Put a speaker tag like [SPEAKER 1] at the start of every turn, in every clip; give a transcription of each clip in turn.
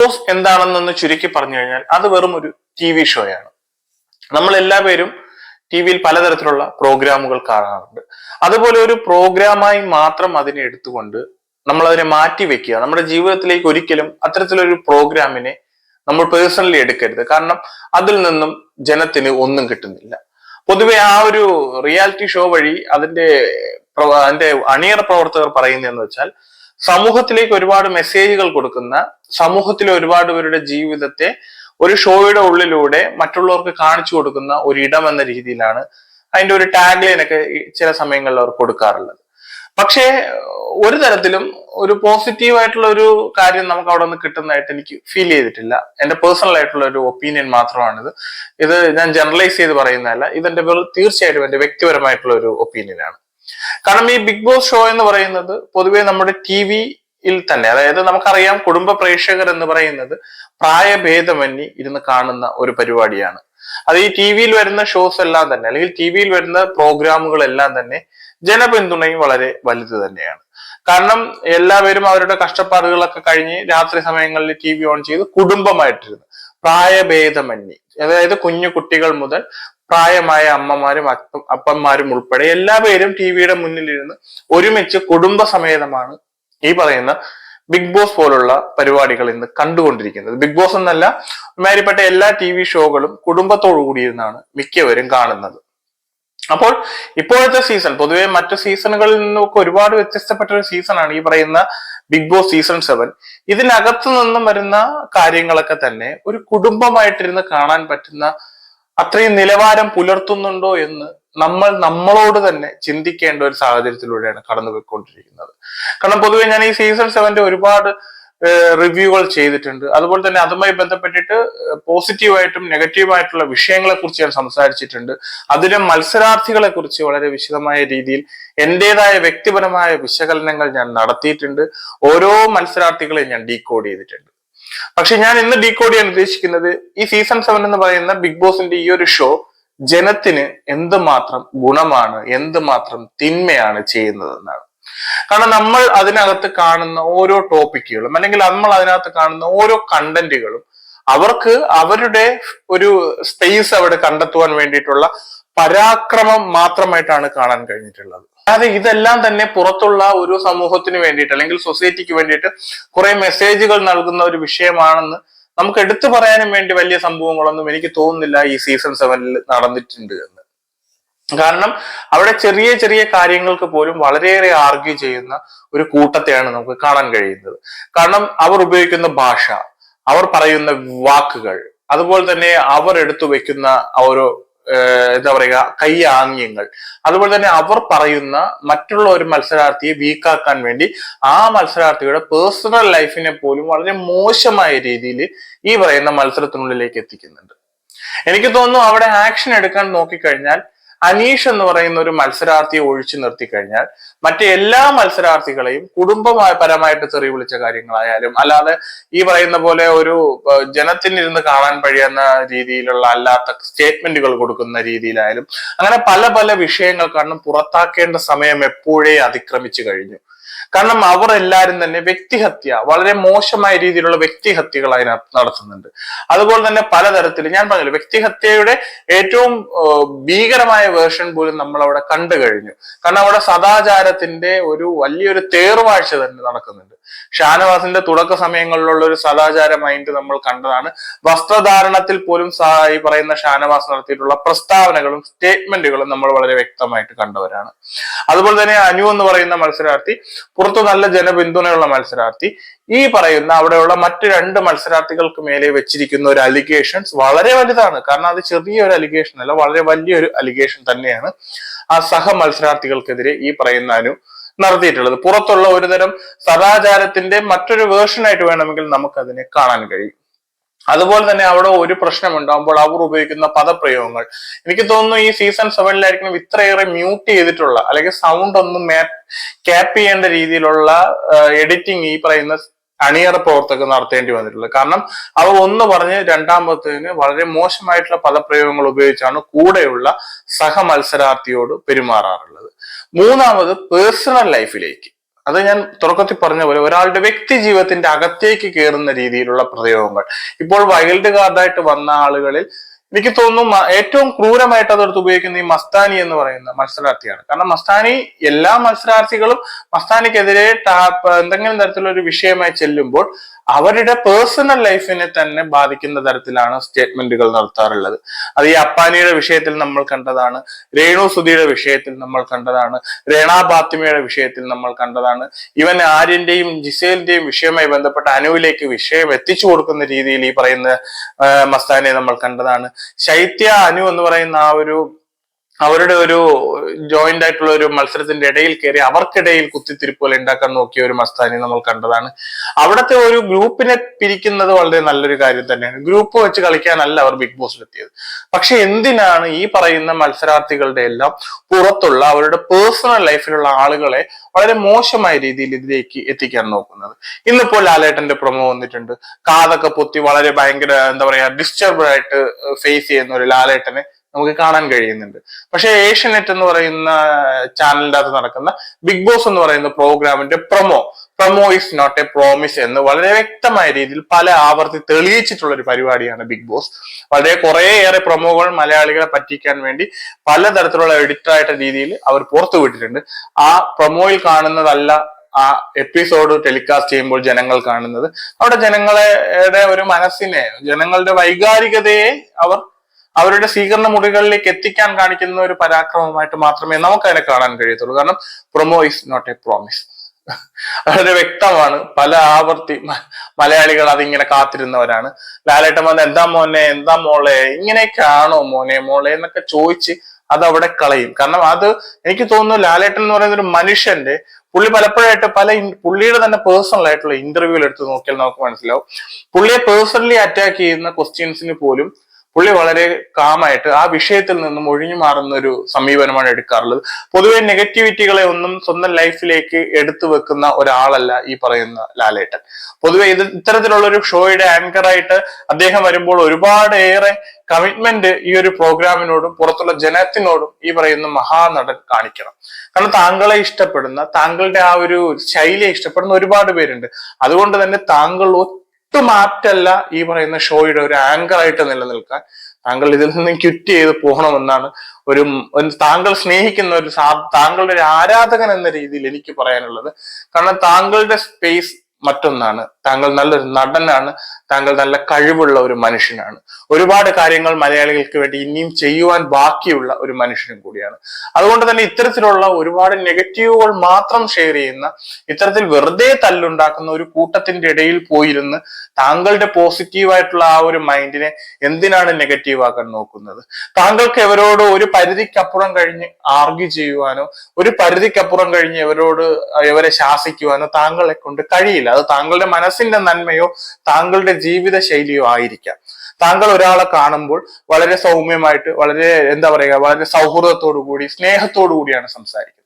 [SPEAKER 1] Boss എന്താണെന്നൊന്ന് ചുരുക്കി പറഞ്ഞു കഴിഞ്ഞാൽ അത് വെറും ഒരു ടി വി ഷോയാണ് നമ്മൾ എല്ലാ പേരും ടി വിയിൽ പലതരത്തിലുള്ള പ്രോഗ്രാമുകൾ കാണാറുണ്ട്. അതുപോലെ ഒരു പ്രോഗ്രാമായി മാത്രം അതിനെ എടുത്തുകൊണ്ട് നമ്മൾ അതിനെ മാറ്റി വെക്കുക. നമ്മുടെ ജീവിതത്തിലേക്ക് ഒരിക്കലും അത്തരത്തിലൊരു പ്രോഗ്രാമിനെ നമ്മൾ പേഴ്സണലി എടുക്കരുത്. കാരണം അതിൽ നിന്നും ജനത്തിന് ഒന്നും കിട്ടുന്നില്ല. പൊതുവെ ആ ഒരു റിയാലിറ്റി ഷോ വഴി അതിന്റെ അതിന്റെ അണിയറ പ്രവർത്തകർ പറയുന്നതെന്ന് വെച്ചാൽ സമൂഹത്തിലേക്ക് ഒരുപാട് മെസ്സേജുകൾ കൊടുക്കുന്ന സമൂഹത്തിലെ ഒരുപാട് പേരുടെ ജീവിതത്തെ ഒരു ഷോയുടെ ഉള്ളിലൂടെ മറ്റുള്ളവർക്ക് കാണിച്ചു കൊടുക്കുന്ന ഒരു ഇടം എന്ന രീതിയിലാണ് അതിന്റെ ഒരു ടാഗ് ലൈൻ ഒക്കെ ചില സമയങ്ങളിൽ അവർ കൊടുക്കാറുള്ളത്. പക്ഷേ ഒരു തരത്തിലും ഒരു പോസിറ്റീവ് ആയിട്ടുള്ള ഒരു കാര്യം നമുക്ക് അവിടെ നിന്ന് കിട്ടുന്നതായിട്ട് എനിക്ക് ഫീൽ ചെയ്തിട്ടില്ല. എന്റെ പേഴ്സണൽ ആയിട്ടുള്ള ഒരു ഒപ്പീനിയൻ മാത്രമാണിത്. ഇത് ഞാൻ ജനറലൈസ് ചെയ്ത് പറയുന്നതല്ല. ഇതെന്റെ വെറും തീർച്ചയായിട്ടും എന്റെ വ്യക്തിപരമായിട്ടുള്ള ഒരു ഒപ്പീനിയൻ ആണ്. കാരണം ഈ ബിഗ് ബോസ് ഷോ എന്ന് പറയുന്നത് പൊതുവെ നമ്മുടെ ടി വിയിൽ തന്നെ അതായത് നമുക്കറിയാം കുടുംബ പ്രേക്ഷകർ എന്ന് പറയുന്നത് പ്രായഭേദമന്യേ ഇരുന്ന് കാണുന്ന ഒരു പരിപാടിയാണ്. അത് ഈ ടി വിയിൽ വരുന്ന ഷോസ് എല്ലാം തന്നെ അല്ലെങ്കിൽ ടി വിയിൽ വരുന്ന പ്രോഗ്രാമുകൾ എല്ലാം തന്നെ ജനപിന്തുണയും വളരെ വലുത് തന്നെയാണ്. കാരണം എല്ലാവരും അവരുടെ കഷ്ടപ്പാടുകളൊക്കെ കഴിഞ്ഞ് രാത്രി സമയങ്ങളിൽ ടി വി ഓൺ ചെയ്ത് കുടുംബമായിട്ടിരുന്ന് പ്രായഭേദമന്യേ അതായത് കുഞ്ഞു കുട്ടികൾ മുതൽ പ്രായമായ അമ്മമാരും അപ്പ- അപ്പന്മാരും ഉൾപ്പെടെ എല്ലാ പേരും ടി വിയുടെ മുന്നിലിരുന്ന് ഒരുമിച്ച് കുടുംബസമേതമാണ് ഈ പറയുന്ന ബിഗ് ബോസ് പോലുള്ള പരിപാടികൾ ഇന്ന് കണ്ടുകൊണ്ടിരിക്കുന്നത്. ബിഗ് ബോസ് എന്നല്ല മാരിപ്പെട്ട എല്ലാ ടി വി ഷോകളും കുടുംബത്തോടു കൂടിയിരുന്നാണ് മിക്കവരും കാണുന്നത്. അപ്പോൾ ഇപ്പോഴത്തെ സീസൺ പൊതുവെ മറ്റു സീസണുകളിൽ നിന്നൊക്കെ ഒരുപാട് വ്യത്യസ്തപ്പെട്ട ഒരു സീസണാണ് ഈ പറയുന്ന ബിഗ് ബോസ് സീസൺ സെവൻ. ഇതിനകത്തു നിന്നും വരുന്ന കാര്യങ്ങളൊക്കെ തന്നെ ഒരു കുടുംബമായിട്ടിരുന്ന് കാണാൻ പറ്റുന്ന അത്രയും നിലവാരം പുലർത്തുന്നുണ്ടോ എന്ന് നമ്മൾ നമ്മളോട് തന്നെ ചിന്തിക്കേണ്ട ഒരു സാഹചര്യത്തിലൂടെയാണ് കടന്നു കടന്നുപോയിക്കൊണ്ടിരിക്കുന്നത്. കാരണം പൊതുവെ ഞാൻ ഈ സീസൺ സെവന്റെ ഒരുപാട് റിവ്യൂകൾ ചെയ്തിട്ടുണ്ട്. അതുപോലെ തന്നെ അതുമായി ബന്ധപ്പെട്ടിട്ട് പോസിറ്റീവായിട്ടും നെഗറ്റീവായിട്ടുള്ള വിഷയങ്ങളെ കുറിച്ച് ഞാൻ സംസാരിച്ചിട്ടുണ്ട്. അതിലെ മത്സരാർത്ഥികളെ കുറിച്ച് വളരെ വിശദമായ രീതിയിൽ എന്റേതായ വ്യക്തിപരമായ വിശകലനങ്ങൾ ഞാൻ നടത്തിയിട്ടുണ്ട്. ഓരോ മത്സരാർത്ഥികളെയും ഞാൻ ഡീകോഡ് ചെയ്തിട്ടുണ്ട്. പക്ഷെ ഞാൻ ഇന്ന് ഡീകോഡ് ചെയ്യാൻ ഉദ്ദേശിക്കുന്നത് ഈ സീസൺ സെവൻ എന്ന് പറയുന്ന ബിഗ് ബോസിന്റെ ഈ ഒരു ഷോ ജനത്തിന് എന്തുമാത്രം ഗുണമാണ് എന്തുമാത്രം തിന്മയാണ് ചെയ്യുന്നതെന്നാണ് കാരണം നമ്മൾ അതിനകത്ത് കാണുന്ന ഓരോ ടോപ്പിക്കുകളും അല്ലെങ്കിൽ നമ്മൾ അതിനകത്ത് കാണുന്ന ഓരോ കണ്ടന്റുകളും അവർക്ക് അവരുടെ ഒരു സ്പേസ് അവിടെ കണ്ടെത്തുവാൻ വേണ്ടിയിട്ടുള്ള പരാക്രമം മാത്രമായിട്ടാണ് കാണാൻ കഴിഞ്ഞിട്ടുള്ളത്. അതായത് ഇതെല്ലാം തന്നെ പുറത്തുള്ള ഒരു സമൂഹത്തിന് വേണ്ടിയിട്ട് അല്ലെങ്കിൽ സൊസൈറ്റിക്ക് വേണ്ടിയിട്ട് കുറെ മെസ്സേജുകൾ നൽകുന്ന ഒരു വിഷയമാണെന്ന് നമുക്ക് എടുത്തു പറയാനും വേണ്ടി വലിയ സംഭവങ്ങളൊന്നും എനിക്ക് തോന്നുന്നില്ല ഈ സീസൺ സെവനിൽ നടന്നിട്ടുണ്ട് എന്ന്. കാരണം അവിടെ ചെറിയ ചെറിയ കാര്യങ്ങൾക്ക് പോലും വളരെയേറെ ആർഗ്യൂ ചെയ്യുന്ന ഒരു കൂട്ടത്തെയാണ് നമുക്ക് കാണാൻ കഴിയുന്നത്. കാരണം അവർ ഉപയോഗിക്കുന്ന ഭാഷ അവർ പറയുന്ന വാക്കുകൾ അതുപോലെ തന്നെ അവർ എടുത്തു വെക്കുന്ന ഓരോ എന്താ പറയുക കൈ ആംഗ്യങ്ങൾ അതുപോലെ തന്നെ അവർ പറയുന്ന മറ്റുള്ള ഒരു മത്സരാർത്ഥിയെ വീക്കാക്കാൻ വേണ്ടി ആ മത്സരാർത്ഥിയുടെ പേഴ്സണൽ ലൈഫിനെ പോലും വളരെ മോശമായ രീതിയിൽ ഈ പറയുന്ന മത്സരത്തിനുള്ളിലേക്ക് എത്തിക്കുന്നുണ്ട്. എനിക്ക് തോന്നുന്നു അവിടെ ആക്ഷൻ എടുക്കാൻ നോക്കിക്കഴിഞ്ഞാൽ അനീഷ് എന്ന് പറയുന്ന ഒരു മത്സരാർത്ഥിയെ ഒഴിച്ചു നിർത്തി കഴിഞ്ഞാൽ മറ്റേ എല്ലാ മത്സരാർത്ഥികളെയും കുടുംബമായ പരമായിട്ട് തെറി വിളിച്ച കാര്യങ്ങളായാലും അല്ലാതെ ഈ പറയുന്ന പോലെ ഒരു ജനത്തിന് ജനത്തിനിരുന്ന് കാണാൻ കഴിയുന്ന രീതിയിലുള്ള അല്ലാത്ത സ്റ്റേറ്റ്മെന്റുകൾ കൊടുക്കുന്ന രീതിയിലായാലും അങ്ങനെ പല പല വിഷയങ്ങൾ കാരണം പുറത്താക്കേണ്ട സമയം എപ്പോഴേ അതിക്രമിച്ചു കഴിഞ്ഞു. കാരണം അവർ എല്ലാവരും തന്നെ വ്യക്തിഹത്യ വളരെ മോശമായ രീതിയിലുള്ള വ്യക്തിഹത്യകൾ അതിനകത്ത് നടത്തുന്നുണ്ട്. അതുപോലെ തന്നെ പലതരത്തിൽ ഞാൻ പറഞ്ഞില്ല വ്യക്തിഹത്യയുടെ ഏറ്റവും ഭീകരമായ വേർഷൻ പോലും നമ്മൾ അവിടെ കണ്ടു കഴിഞ്ഞു. കാരണം അവിടെ സദാചാരത്തിന്റെ ഒരു വലിയൊരു തേർവാഴ്ച തന്നെ നടക്കുന്നുണ്ട്. ഷാനവാസിന്റെ തുടക്ക സമയങ്ങളിലുള്ള ഒരു സദാചാര മൈൻഡ് നമ്മൾ കണ്ടതാണ്. വസ്ത്രധാരണത്തിൽ പോലും ഈ പറയുന്ന ഷാനവാസ് നടത്തിയിട്ടുള്ള പ്രസ്താവനകളും സ്റ്റേറ്റ്മെന്റുകളും നമ്മൾ വളരെ വ്യക്തമായിട്ട് കണ്ടവരാണ്. അതുപോലെ തന്നെ അനു എന്ന് പറയുന്ന മത്സരാർത്ഥി പുറത്തു നല്ല ജനപിന്തുണയുള്ള മത്സരാർത്ഥി. ഈ പറയുന്ന അവിടെയുള്ള മറ്റു രണ്ട് മത്സരാർത്ഥികൾക്ക് മേലെ വെച്ചിരിക്കുന്ന ഒരു അലിഗേഷൻസ് വളരെ വലുതാണ്. കാരണം അത് ചെറിയൊരു അലിഗേഷൻ അല്ല വളരെ വലിയൊരു അലിഗേഷൻ തന്നെയാണ് ആ സഹ മത്സരാർത്ഥികൾക്കെതിരെ ഈ പറയുന്ന അനു നടത്തിയിട്ടുള്ളത്. പുറത്തുള്ള ഒരുതരം സദാചാരത്തിന്റെ മറ്റൊരു വേർഷനായിട്ട് വേണമെങ്കിൽ നമുക്കതിനെ കാണാൻ കഴിയും. അതുപോലെ തന്നെ അവിടെ ഒരു പ്രശ്നം ഉണ്ടാകുമ്പോൾ അവർ ഉപയോഗിക്കുന്ന പദപ്രയോഗങ്ങൾ. എനിക്ക് തോന്നുന്നു ഈ സീസൺ സെവനിലായിരിക്കണം ഇത്രയേറെ മ്യൂട്ട് ചെയ്തിട്ടുള്ള അല്ലെങ്കിൽ സൗണ്ട് ഒന്നും ക്യാപ്പ് ചെയ്യേണ്ട രീതിയിലുള്ള എഡിറ്റിംഗ് ഈ പറയുന്ന അണിയറ പ്രവർത്തകർ നടത്തേണ്ടി വന്നിട്ടുള്ളത്. കാരണം അവർ ഒന്ന് പറഞ്ഞ് രണ്ടാമത്തേന് വളരെ മോശമായിട്ടുള്ള പദപ്രയോഗങ്ങൾ ഉപയോഗിച്ചാണ് കൂടെയുള്ള സഹമത്സരാർത്ഥിയോട് പെരുമാറാറുള്ളത്. മൂന്നാമത് പേഴ്സണൽ ലൈഫിലേക്ക് അത് ഞാൻ തുടക്കത്തിൽ പറഞ്ഞ പോലെ ഒരാളുടെ വ്യക്തി ജീവിതത്തിന്റെ അകത്തേക്ക് കയറുന്ന രീതിയിലുള്ള പ്രയോഗങ്ങൾ. ഇപ്പോൾ വൈൽഡ് കാർഡായിട്ട് വന്ന ആളുകളിൽ എനിക്ക് തോന്നുന്നു ഏറ്റവും ക്രൂരമായിട്ട് അതെടുത്ത് ഉപയോഗിക്കുന്ന ഈ മസ്താനി എന്ന് പറയുന്ന മത്സരാർത്ഥിയാണ്. കാരണം മസ്താനി എല്ലാ മത്സരാർത്ഥികളും മസ്താനിക്കെതിരെ എന്തെങ്കിലും തരത്തിലുള്ള ഒരു വിഷയമായി ചെല്ലുമ്പോൾ അവരുടെ പേഴ്സണൽ ലൈഫിനെ തന്നെ ബാധിക്കുന്ന തരത്തിലാണ് സ്റ്റേറ്റ്മെന്റുകൾ നടത്താറുള്ളത്. അത് ഈ അപ്പാനിയുടെ വിഷയത്തിൽ നമ്മൾ കണ്ടതാണ് രേണു സുധിയുടെ വിഷയത്തിൽ നമ്മൾ കണ്ടതാണ് രേണ ബാത്തിമയുടെ വിഷയത്തിൽ നമ്മൾ കണ്ടതാണ്. ഇവൻ ആര്യന്റെയും ജിസേലിന്റെയും വിഷയവുമായി ബന്ധപ്പെട്ട അനുവിലേക്ക് വിഷയം എത്തിച്ചു കൊടുക്കുന്ന രീതിയിൽ ഈ പറയുന്ന മസ്താനെ നമ്മൾ കണ്ടതാണ്. ശൈത്യ അനു എന്ന് പറയുന്ന ആ ഒരു അവരുടെ ഒരു ജോയിന്റ് ആയിട്ടുള്ള ഒരു മത്സരത്തിന്റെ ഇടയിൽ കയറി അവർക്കിടയിൽ കുത്തിത്തിരിപ്പുകൾ ഉണ്ടാക്കാൻ നോക്കിയ ഒരു മസ്താനി നമ്മൾ കണ്ടതാണ്. അവിടുത്തെ ഒരു ഗ്രൂപ്പിനെ പിരിക്കുന്നത് വളരെ നല്ലൊരു കാര്യം തന്നെയാണ്. ഗ്രൂപ്പ് വെച്ച് കളിക്കാനല്ല അവർ ബിഗ് ബോസിലെത്തിയത് പക്ഷെ എന്തിനാണ് ഈ പറയുന്ന മത്സരാർത്ഥികളുടെ എല്ലാം പുറത്തുള്ള അവരുടെ പേഴ്സണൽ ലൈഫിലുള്ള ആളുകളെ വളരെ മോശമായ രീതിയിൽ ഇതിലേക്ക് എത്തിക്കാൻ നോക്കുന്നത്? ഇന്നിപ്പോൾ ലാലേട്ടന്റെ പ്രൊമോ വന്നിട്ടുണ്ട്. കാതൊക്കെ പൊത്തി വളരെ ഭയങ്കര എന്താ പറയാ ഡിസ്റ്റർബ് ആയിട്ട് ഫേസ് ചെയ്യുന്ന ഒരു ലാലേട്ടനെ നമുക്ക് കാണാൻ കഴിയുന്നുണ്ട്. പക്ഷേ ഏഷ്യനെറ്റ് എന്ന് പറയുന്ന ചാനലിന്റെ അകത്ത് നടക്കുന്ന ബിഗ് ബോസ് എന്ന് പറയുന്ന പ്രോഗ്രാമിന്റെ promo promo is not a promise എന്ന് വളരെ വ്യക്തമായ രീതിയിൽ പല ആവർത്തി തെളിയിച്ചിട്ടുള്ള ഒരു പരിപാടിയാണ് ബിഗ് ബോസ് വളരെ കുറേയേറെ പ്രൊമോകൾ മലയാളികളെ പറ്റിക്കാൻ വേണ്ടി പലതരത്തിലുള്ള എഡിറ്റർ ആയിട്ട് രീതിയിൽ അവർ പുറത്തുവിട്ടിട്ടുണ്ട് ആ പ്രൊമോയിൽ കാണുന്നതല്ല ആ എപ്പിസോഡ് ടെലികാസ്റ്റ് ചെയ്യുമ്പോൾ ജനങ്ങൾ കാണുന്നത്. അവിടെ ജനങ്ങളുടെ ഒരു മനസ്സിനെ ജനങ്ങളുടെ വൈകാരികതയെ അവർ അവരുടെ സ്വീകരണ മുറികളിലേക്ക് എത്തിക്കാൻ കാണിക്കുന്ന ഒരു പരാക്രമമായിട്ട് മാത്രമേ നമുക്ക് അതിനെ കാണാൻ കഴിയത്തുള്ളൂ. കാരണം promo is not a promise വളരെ വ്യക്തമാണ് പല ആവർത്തി മലയാളികൾ അതിങ്ങനെ കാത്തിരുന്നവരാണ്. ലാലേട്ടൻ വന്ന് എന്താ മോനെ? എന്താ മോളെ? ഇങ്ങനെയൊക്കെ ആണോ മോനെ മോളെ? എന്നൊക്കെ ചോദിച്ച് അത് അവിടെ കളയും. കാരണം അത് എനിക്ക് തോന്നുന്നു ലാലേട്ടൻ എന്ന് പറയുന്ന ഒരു മനുഷ്യന്റെ പുള്ളി പലപ്പോഴായിട്ട് പല പുള്ളിയുടെ തന്നെ പേഴ്സണൽ ആയിട്ടുള്ള ഇന്റർവ്യൂവിൽ എടുത്ത് നോക്കിയാൽ നമുക്ക് മനസ്സിലാവും. പുള്ളിയെ പേഴ്സണലി അറ്റാക്ക് ചെയ്യുന്ന ക്വസ്റ്റ്യൻസിന് പോലും പുള്ളി വളരെ കാമായിട്ട് ആ വിഷയത്തിൽ നിന്നും ഒഴിഞ്ഞു മാറുന്ന ഒരു സമീപനമാണ് എടുക്കാറുള്ളത്. പൊതുവെ നെഗറ്റിവിറ്റികളെ ഒന്നും സ്വന്തം ലൈഫിലേക്ക് എടുത്തു വെക്കുന്ന ഒരാളല്ല ഈ പറയുന്ന ലാലേട്ടൻ. പൊതുവെ ഇത് ഇത്തരത്തിലുള്ള ഒരു ഷോയുടെ ആങ്കറായിട്ട് അദ്ദേഹം വരുമ്പോൾ ഒരുപാട് ഏറെ കമ്മിറ്റ്മെന്റ് ഈ ഒരു പ്രോഗ്രാമിനോടും പുറത്തുള്ള ജനത്തിനോടും ഈ പറയുന്ന മഹാനടൻ കാണിക്കണം. കാരണം താങ്കളെ ഇഷ്ടപ്പെടുന്ന താങ്കളുടെ ആ ഒരു ശൈലിയെ ഇഷ്ടപ്പെടുന്ന ഒരുപാട് പേരുണ്ട്. അതുകൊണ്ട് തന്നെ താങ്കൾ ഒട്ടും ഈ പറയുന്ന ഷോയുടെ ഒരു ആങ്കർ ആയിട്ട് നിലനിൽക്കാൻ. താങ്കൾ ഇതിൽ നിന്ന് ക്വിറ്റ് ചെയ്ത് പോകണമെന്നാണ് ഒരു താങ്കൾ സ്നേഹിക്കുന്ന ഒരു താങ്കളുടെ ഒരു ആരാധകൻ എന്ന രീതിയിൽ എനിക്ക് പറയാനുള്ളത്. കാരണം താങ്കളുടെ സ്പേസ് മറ്റൊന്നാണ്. താങ്കൾ നല്ലൊരു നടനാണ് താങ്കൾ നല്ല കഴിവുള്ള ഒരു മനുഷ്യനാണ്. ഒരുപാട് കാര്യങ്ങൾ മലയാളികൾക്ക് വേണ്ടി ഇനിയും ചെയ്യുവാൻ ബാക്കിയുള്ള ഒരു മനുഷ്യനും കൂടിയാണ്. അതുകൊണ്ട് തന്നെ ഇത്തരത്തിലുള്ള ഒരുപാട് നെഗറ്റീവുകൾ മാത്രം ഷെയർ ചെയ്യുന്ന ഇത്തരത്തിൽ വെറുതെ തല്ലുണ്ടാക്കുന്ന ഒരു കൂട്ടത്തിന്റെ ഇടയിൽ പോയിരുന്ന് താങ്കളുടെ പോസിറ്റീവായിട്ടുള്ള ആ ഒരു മൈൻഡിനെ എന്തിനാണ് നെഗറ്റീവ് ആക്കാൻ നോക്കുന്നത്? താങ്കൾക്ക് എവരോട് ഒരു പരിധിക്കപ്പുറം കഴിഞ്ഞ് ആർഗ്യു ചെയ്യുവാനോ ഒരു പരിധിക്കപ്പുറം കഴിഞ്ഞ് എവരോട് ഇവരെ ശാസിക്കുവാനോ താങ്കളെ കൊണ്ട് കഴിയില്ല. അത് താങ്കളുടെ മനസ്സിന്റെ നന്മയോ താങ്കളുടെ ജീവിത ശൈലിയോ ആയിരിക്കാം. താങ്കൾ ഒരാളെ കാണുമ്പോൾ വളരെ സൗമ്യമായിട്ട് വളരെ എന്താ പറയുക വളരെ സൗഹൃദത്തോടു കൂടി സ്നേഹത്തോടു കൂടിയാണ് സംസാരിക്കുന്നത്.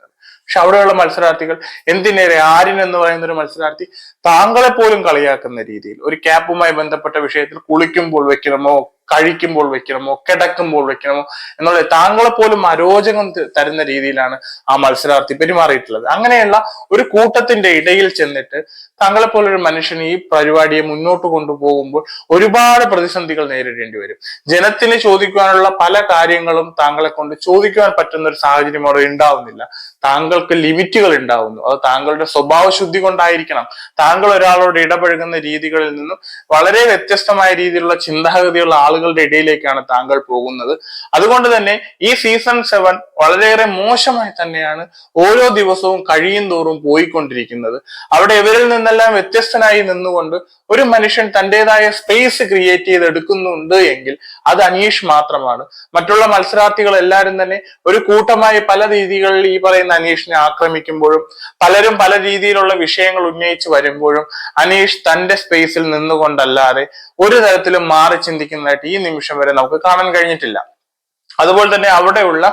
[SPEAKER 1] പക്ഷെ അവിടെയുള്ള മത്സരാർത്ഥികൾ എന്തിനേറെ ആര്യൻ എന്ന് പറയുന്ന ഒരു മത്സരാർത്ഥി താങ്കളെ പോലും കളിയാക്കുന്ന രീതിയിൽ ഒരു ക്യാപ്പുമായി ബന്ധപ്പെട്ട വിഷയത്തിൽ കുളിക്കുമ്പോൾ വെക്കണമോ കഴിക്കുമ്പോൾ വെക്കണമോ കിടക്കുമ്പോൾ വെക്കണമോ എന്നുള്ള താങ്കളെ പോലും അരോചകം തരുന്ന രീതിയിലാണ് ആ മത്സരാർത്ഥി പെരുമാറിയിട്ടുള്ളത്. അങ്ങനെയുള്ള ഒരു കൂട്ടത്തിന്റെ ഇടയിൽ ചെന്നിട്ട് താങ്കളെ പോലൊരു മനുഷ്യൻ ഈ പരിപാടിയെ മുന്നോട്ട് കൊണ്ടുപോകുമ്പോൾ ഒരുപാട് പ്രതിസന്ധികൾ നേരിടേണ്ടി വരും. ജനത്തിന് ചോദിക്കുവാനുള്ള പല കാര്യങ്ങളും താങ്കളെ കൊണ്ട് ചോദിക്കുവാൻ പറ്റുന്ന ഒരു സാഹചര്യം അവിടെ ഉണ്ടാവുന്നില്ല. താങ്കൾക്ക് ലിമിറ്റുകൾ ഉണ്ടാവുന്നു. അത് താങ്കളുടെ സ്വഭാവ ശുദ്ധി കൊണ്ടായിരിക്കണം. താങ്കൾ ഒരാളോട് ഇടപഴകുന്ന രീതികളിൽ നിന്നും വളരെ വ്യത്യസ്തമായ രീതിയിലുള്ള ചിന്താഗതിയുള്ള ആളുകളുടെ ഇടയിലേക്കാണ് താങ്കൾ പോകുന്നത്. അതുകൊണ്ട് തന്നെ ഈ സീസൺ സെവൻ വളരെയേറെ മോശമായി തന്നെയാണ് ഓരോ ദിവസവും കഴിയും തോറും പോയിക്കൊണ്ടിരിക്കുന്നത്. അവിടെ ഇവരിൽ നിന്നെല്ലാം വ്യത്യസ്തനായി നിന്നുകൊണ്ട് ഒരു മനുഷ്യൻ തന്റെതായ സ്പേസ് ക്രിയേറ്റ് ചെയ്തെടുക്കുന്നുണ്ട് എങ്കിൽ അത് അനീഷ് മാത്രമാണ്. മറ്റുള്ള മത്സരാർത്ഥികൾ എല്ലാവരും തന്നെ ഒരു കൂട്ടമായി പല രീതികളിൽ ഈ പറയുന്ന അനീഷിനെ ആക്രമിക്കുമ്പോഴും പലരും പല രീതിയിലുള്ള വിഷയങ്ങൾ ഉന്നയിച്ച് വരുമ്പോഴും അനീഷ് തന്റെ സ്പേസിൽ നിന്നുകൊണ്ടല്ലാതെ ഒരു തരത്തിലും മാറി ചിന്തിക്കുന്നതായിട്ട് ഈ നിമിഷം വരെ നമുക്ക് കാണാൻ കഴിഞ്ഞിട്ടില്ല. അതുപോലെ തന്നെ അവിടെയുള്ള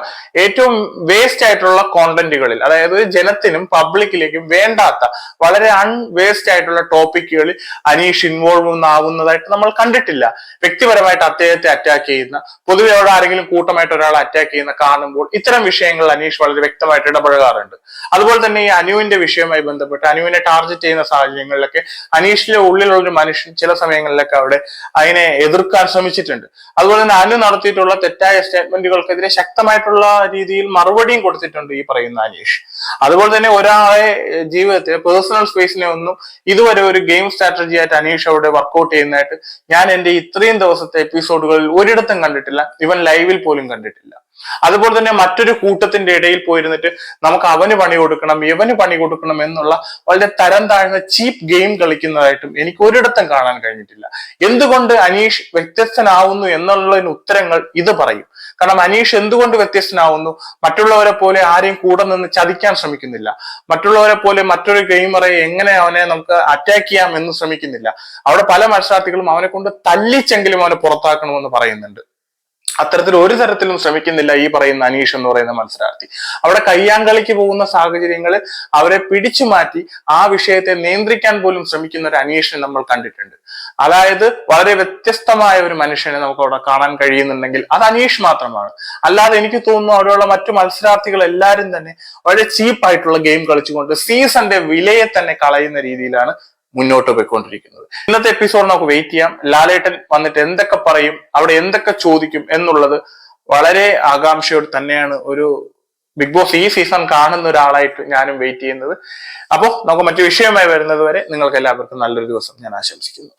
[SPEAKER 1] ഏറ്റവും വേസ്റ്റ് ആയിട്ടുള്ള കോണ്ടന്റുകളിൽ അതായത് ജനത്തിനും പബ്ലിക്കിലേക്കും വേണ്ടാത്ത വളരെ അൺവേസ്റ്റ് ആയിട്ടുള്ള ടോപ്പിക്കുകളിൽ അനീഷ് ഇൻവോൾവ് ആവുന്നതായിട്ട് നമ്മൾ കണ്ടിട്ടില്ല. വ്യക്തിപരമായിട്ട് അദ്ദേഹത്തെ അറ്റാക്ക് ചെയ്യുന്ന പൊതുവെ അവിടെ ആരെങ്കിലും കൂട്ടമായിട്ട് ഒരാളെ അറ്റാക്ക് ചെയ്യുന്ന കാണുമ്പോൾ ഇത്തരം വിഷയങ്ങളിൽ അനീഷ് വളരെ വ്യക്തമായിട്ട് ഇടപഴകാറുണ്ട്. അതുപോലെ തന്നെ ഈ അനുവിന്റെ വിഷയവുമായി ബന്ധപ്പെട്ട് അനുവിനെ ടാർഗറ്റ് ചെയ്യുന്ന സാഹചര്യങ്ങളിലൊക്കെ അനീഷിലെ ഉള്ളിലുള്ള ഒരു മനുഷ്യൻ ചില സമയങ്ങളിലൊക്കെ അവിടെ അതിനെ എതിർക്കാൻ ശ്രമിച്ചിട്ടുണ്ട്. അതുപോലെ തന്നെ അനു നടത്തിയിട്ടുള്ള തെറ്റായ സ്റ്റേറ്റ്മെന്റുകൾക്കെതിരെ ശക്തമായിട്ടുള്ള രീതിയിൽ മറുപടിയും കൊടുത്തിട്ടുണ്ട് ഈ പറയുന്ന അനീഷ്. അതുപോലെ തന്നെ ഒരാളെ ജീവിതത്തിൽ പേഴ്സണൽ സ്പേസിനെ ഒന്നും ഇതുവരെ ഒരു ഗെയിം സ്ട്രാറ്റജി ആയിട്ട് അനീഷ് അവിടെ വർക്കൗട്ട് ചെയ്യുന്നതായിട്ട് ഞാൻ എന്റെ ഇത്രയും ദിവസത്തെ എപ്പിസോഡുകളിൽ ഒരിടത്തും കണ്ടിട്ടില്ല. ഇവൻ ലൈവിൽ പോലും കണ്ടിട്ടില്ല. അതുപോലെ തന്നെ മറ്റൊരു കൂട്ടത്തിന്റെ ഇടയിൽ പോയിരുന്നിട്ട് നമുക്ക് അവന് പണി കൊടുക്കണം ഇവന് പണി കൊടുക്കണം എന്നുള്ള വളരെ തരം താഴ്ന്ന ചീപ്പ് ഗെയിം കളിക്കുന്നതായിട്ടും എനിക്ക് ഒരിടത്തും കാണാൻ കഴിഞ്ഞിട്ടില്ല. എന്തുകൊണ്ട് അനീഷ് വ്യത്യസ്തനാവുന്നു എന്നുള്ളതിന് ഉത്തരങ്ങൾ ഇത് പറയും. കാരണം അനീഷ് എന്തുകൊണ്ട് വ്യത്യസ്തനാവുന്നു? മറ്റുള്ളവരെ പോലെ ആരെയും കൂടെ നിന്ന് ചതിക്കാൻ ശ്രമിക്കുന്നില്ല. മറ്റുള്ളവരെ പോലെ മറ്റൊരു ഗെയിമറെ എങ്ങനെ അവനെ നമുക്ക് അറ്റാക്ക് ചെയ്യാം എന്ന് ശ്രമിക്കുന്നില്ല. അവിടെ പല മത്സരാർത്ഥികളും അവനെ കൊണ്ട് തല്ലിച്ചെങ്കിലും അവനെ പുറത്താക്കണമെന്ന് പറയുന്നുണ്ട്. അത്തരത്തിൽ ഒരു തരത്തിലും ശ്രമിക്കുന്നില്ല ഈ പറയുന്ന അനീഷ് എന്ന് പറയുന്ന മത്സരാർത്ഥി. അവിടെ കയ്യാങ്കളിക്ക് പോകുന്ന സാഹചര്യങ്ങളിൽ അവരെ പിടിച്ചു മാറ്റി ആ വിഷയത്തെ നിയന്ത്രിക്കാൻ പോലും ശ്രമിക്കുന്ന ഒരു അനീഷിനെ നമ്മൾ കണ്ടിട്ടുണ്ട്. അതായത് വളരെ വ്യത്യസ്തമായ ഒരു മനുഷ്യനെ നമുക്ക് അവിടെ കാണാൻ കഴിയുന്നുണ്ടെങ്കിൽ അത് അനീഷ് മാത്രമാണ്. അല്ലാതെ എനിക്ക് തോന്നുന്നു അവിടെയുള്ള മറ്റു മത്സരാർത്ഥികൾ എല്ലാവരും തന്നെ വളരെ ചീപ്പായിട്ടുള്ള ഗെയിം കളിച്ചുകൊണ്ട് സീസന്റെ വിലയെ തന്നെ കളയുന്ന രീതിയിലാണ് മുന്നോട്ട് പോയിക്കൊണ്ടിരിക്കുന്നത്. ഇന്നത്തെ എപ്പിസോഡ് നമുക്ക് വെയിറ്റ് ചെയ്യാം. ലാലേട്ടൻ വന്നിട്ട് എന്തൊക്കെ പറയും? അവിടെ എന്തൊക്കെ ചോദിക്കും എന്നുള്ളത് വളരെ ആകാംക്ഷയോട് തന്നെയാണ് ഒരു ബിഗ് ബോസ് ഈ സീസൺ കാണുന്ന ഒരാളായിട്ട് ഞാനും വെയിറ്റ് ചെയ്യുന്നത്. അപ്പോൾ നമുക്ക് മറ്റു വിഷയമായി വരുന്നത് വരെ നിങ്ങൾക്ക് എല്ലാവർക്കും നല്ലൊരു ദിവസം ഞാൻ ആശംസിക്കുന്നു.